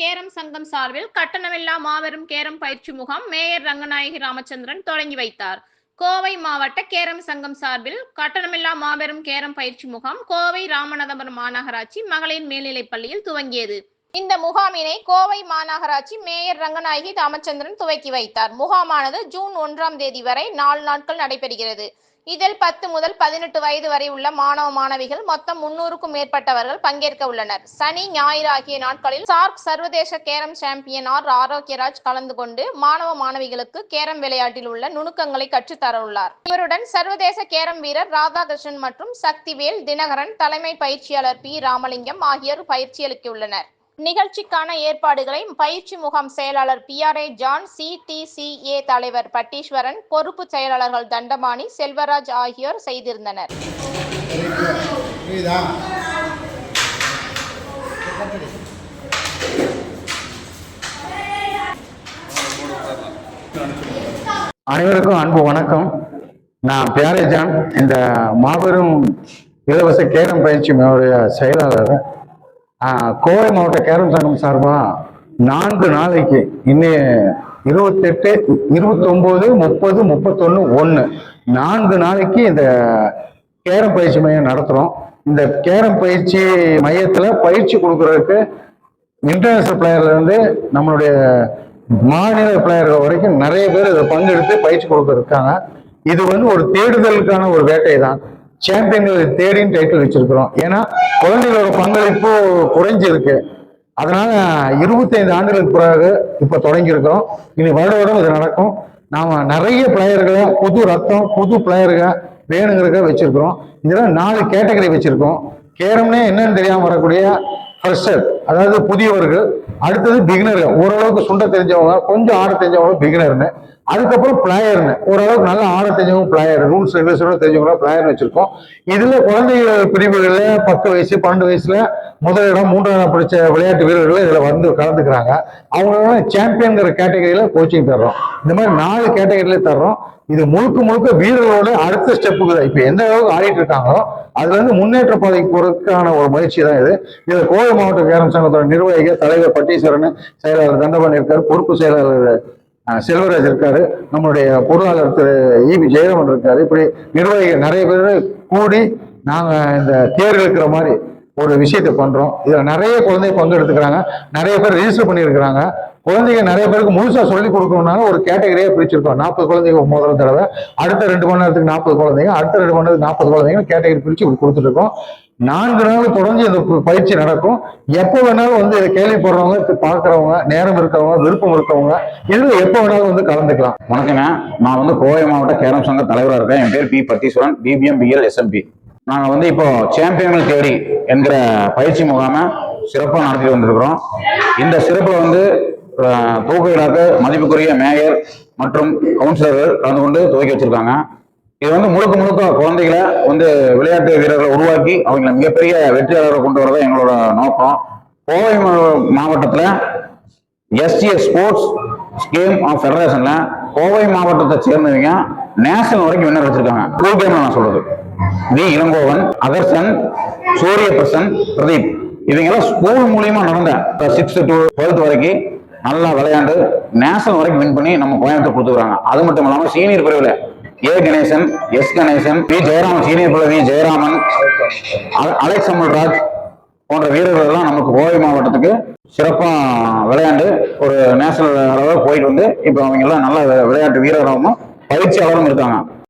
Carrom சங்கம் சார்பில் கட்டணமில்லா மாபெரும் கேரம் பயிற்சி முகாம் மேயர் ரங்கநாயகி ராமச்சந்திரன் தொடங்கி வைத்தார். கோவை மாவட்ட கேரம் சங்கம் சார்பில் கட்டணமில்லா மாபெரும் கேரம் பயிற்சி முகாம் கோவை ராமநாதபுரம் மாநகராட்சி மகளிர் மேல்நிலைப் பள்ளியில் துவங்கியது. இந்த முகாமினை கோவை மாநகராட்சி மேயர் ரங்கநாயகி ராமச்சந்திரன் துவக்கி வைத்தார். முகாமானது ஜூன் ஒன்றாம் தேதி வரை நாலு நாட்கள் நடைபெறுகிறது. இதில் பத்து முதல் பதினெட்டு வயது வரை உள்ள மாணவ மாணவிகள் மொத்தம் முன்னூறுக்கும் மேற்பட்டவர்கள் பங்கேற்க உள்ளனர். சனி ஞாயிறு ஆகிய நாட்களில் சார்க் சர்வதேச கேரம் சாம்பியன் ஆர் ஆரோக்கியராஜ் கலந்து கொண்டு மாணவ மாணவிகளுக்கு கேரம் விளையாட்டில் உள்ள நுணுக்கங்களை கற்றுத்தர உள்ளார். இவருடன் சர்வதேச கேரம் வீரர் ராதாகிருஷ்ணன் மற்றும் சக்திவேல் தினகரன் தலைமை பயிற்சியாளர் பி. ராமலிங்கம் ஆகியோர் பயிற்சியளிக்கியுள்ளனர் உள்ளனர். நிகழ்ச்சிக்கான ஏற்பாடுகளை பயிற்சி முகாம் செயலாளர் P R A John CDCA தலைவர் பட்டீஸ்வரன் பொறுப்பு செயலாளர்கள் தண்டபாணி செல்வராஜ் ஆகியோர் செய்திருந்தனர். அனைவருக்கும் அன்பு வணக்கம். நான் பியாரேஜான் இந்த மாபெரும் இலவச கேரம் பயிற்சி செயலாளர். கோவை மாவட்ட கேரம் சங்கம் சார்பா நான்கு நாளைக்கு இன்னும் இருபத்தெட்டு இருபத்தொம்போது முப்பது முப்பத்தொன்று ஒன்று நான்கு நாளைக்கு இந்த கேரம் பயிற்சி மையம் நடத்துகிறோம் இந்த கேரம் பயிற்சி மையத்தில் பயிற்சி கொடுக்குறதுக்கு இன்டர்நேஷனல் பிளேயர்லேருந்து நம்மளுடைய மாநில பிளேயர்கள் வரைக்கும் நிறைய பேர் இதை பங்கெடுத்து பயிற்சி கொடுக்க இருக்காங்க இது வந்து ஒரு தேடுதலுக்கான ஒரு வேட்டை தான் சாம்பியன்களை தேடின்னு டைட்டில் வச்சிருக்கிறோம். ஏன்னா குழந்தைகளோட பங்களிப்பு குறைஞ்சிருக்கு. அதனால இருபத்தைந்து ஆண்டுகளுக்கு பிறகு இப்போ தொடங்கியிருக்கிறோம். இனி வருட வருடம் இது நடக்கும். நாம நிறைய பிளேயர்களை புது ரத்தம் புது பிளேயர்களை வேணுங்கிறத வச்சிருக்கிறோம். இதெல்லாம் நாலு கேட்டகரி வச்சிருக்கோம். கேரம்னே என்னன்னு தெரியாம வரக்கூடிய ஃப்ரெஷர் அதாவது புதியவர்கள் அடுத்தது பிகினர்கள் ஓரளவுக்கு சுண்ட தெரிஞ்சவங்க கொஞ்சம் ஆட தெரிஞ்சவங்க பிகினர்னு அதுக்கப்புறம் பிளேயர்னு ஓரளவுக்கு நல்லா ஆட தெரிஞ்சவங்க பிளேயர் ரூல்ஸ் ரெகுலேஷனோட தெரிஞ்சவங்க பிளேயர்னு வச்சிருக்கோம். இதுல குழந்தைகள் பிரிவுகள்ல பத்து வயசு பன்னெண்டு வயசுல முதலிடம் மூன்றாம் இடம் பிடிச்ச விளையாட்டு வீரர்கள் இதுல வந்து கலந்துக்கிறாங்க. அவங்க சாம்பியன்கிற கேட்டகரியில கோச்சிங் தர்றோம். இந்த மாதிரி நாலு கேட்டகரியில தர்றோம். இது முழுக்க முழுக்க வீரர்களோட அடுத்த ஸ்டெப்புக்கு தான். இப்போ எந்த அளவுக்கு ஆடிட்டு இருக்காங்களோ அதுல இருந்து முன்னேற்ற பாதைக்கு போறதுக்கான ஒரு முயற்சி தான் இது. இதில் கோவை மாவட்ட கேரம் சங்கத்தோட நிர்வாகிகள் தலைவர் பட்டீஸ்வரன் செயலாளர் தண்டபாணி இருக்காரு பொறுப்பு செயலாளர் செல்வராஜ் இருக்காரு நம்மளுடைய பொருளாளர் திரு இவி ஜெயராமன் இருக்காரு. இப்படி நிர்வாகிகள் நிறைய பேர் கூடி நாங்க இந்த தேர் இழுக்கிற மாதிரி ஒரு விஷயத்தை பண்றோம். இதுல நிறைய குழந்தைங்க பங்கெடுத்துக்கிறாங்க நிறைய பேர் ரெஜிஸ்டர் பண்ணியிருக்கிறாங்க. குழந்தைங்க நிறைய பேருக்கு முழுசா சொல்லி கொடுக்கணும்னால ஒரு கேட்டகரியா பிரிச்சிருக்கோம். நாற்பது குழந்தைங்க முதல் தடவை. அடுத்த ரெண்டு மணி நேரத்துக்கு நாற்பது குழந்தைங்க அடுத்த ரெண்டு மணி நேரத்துக்கு நாற்பது குழந்தைங்க கேட்டகரி பிரிச்சு இப்படி கொடுத்துட்டு இருக்கோம் நான்கு நாள் தொடர்ந்து இந்த பயிற்சி நடக்கும். எப்போ வேணாலும் வந்து இதை கேள்விப்படுறவங்க இது பார்க்கறவங்க நேரம் இருக்கவங்க விருப்பம் இருக்கவங்க இதுல எப்போ வேணாலும் வந்து கலந்துக்கலாம். வணக்கங்க. நான் வந்து கோவை மாவட்ட கேரம் சங்க தலைவராக இருக்கேன். என் பேர் P. Pattheeswaran BBM BL SMB நாங்கள் வந்து இப்போ சாம்பியன்கள் தேடி என்கிற பயிற்சி முகாமை சிறப்பாக நடத்தி வந்திருக்கிறோம். இந்த சிறப்பில் வந்து அஹ், மதிப்புக்குரிய மேயர் மற்றும் கவுன்சிலர்கள் கலந்து கொண்டு துவக்கி வச்சிருக்காங்க. இது வந்து முழுக்க முழுக்க குழந்தைகளை வந்து விளையாட்டு வீரர்களை உருவாக்கி அவங்களை மிகப்பெரிய வெற்றியாளரை கொண்டு வரதான் எங்களோட நோக்கம். கோவை மா- மாவட்டத்தில் எஸ்டிஎஸ் ஸ்போர்ட்ஸ் ஸ்கீம் ஆஃப் ஃபெடரேஷனில் கோவை மாவட்டத்தை சேர்ந்தவங்க நேஷனல் வரைக்கும் வின்னர் வச்சிருக்காங்க. ஸ்கூல் நான் சொல்றது. வி. இளங்கோவன் அகர்சன் சூரிய பிரசன் பிரதீப். இவங்கெல்லாம் ஸ்கூல் மூலியமா நடந்த சிக்ஸ்த் டு டுவெல்த் வரைக்கும் நல்லா விளையாண்டு நேஷனல் வரைக்கும் வின் பண்ணி நம்ம கோயம்புத்தூர் கொடுத்துருக்காங்க. அது மட்டும் இல்லாமல் சீனியர் பிரிவில் A Ganesan S Ganesan V Jayaraman senior பிரிவில் வி ஜெயராமன் அலெக்ஸ் அமல்ராஜ் போன்ற வீரர்கள் எல்லாம் நமக்கு கோவை மாவட்டத்துக்கு சிறப்பாக விளையாண்டு ஒரு நேஷனல் அளவில் போயிட்டு வந்து இப்போ அவங்க எல்லாம் நல்ல விளையாட்டு வீரராகவும் பயிற்சியாளரும் இருக்காங்க.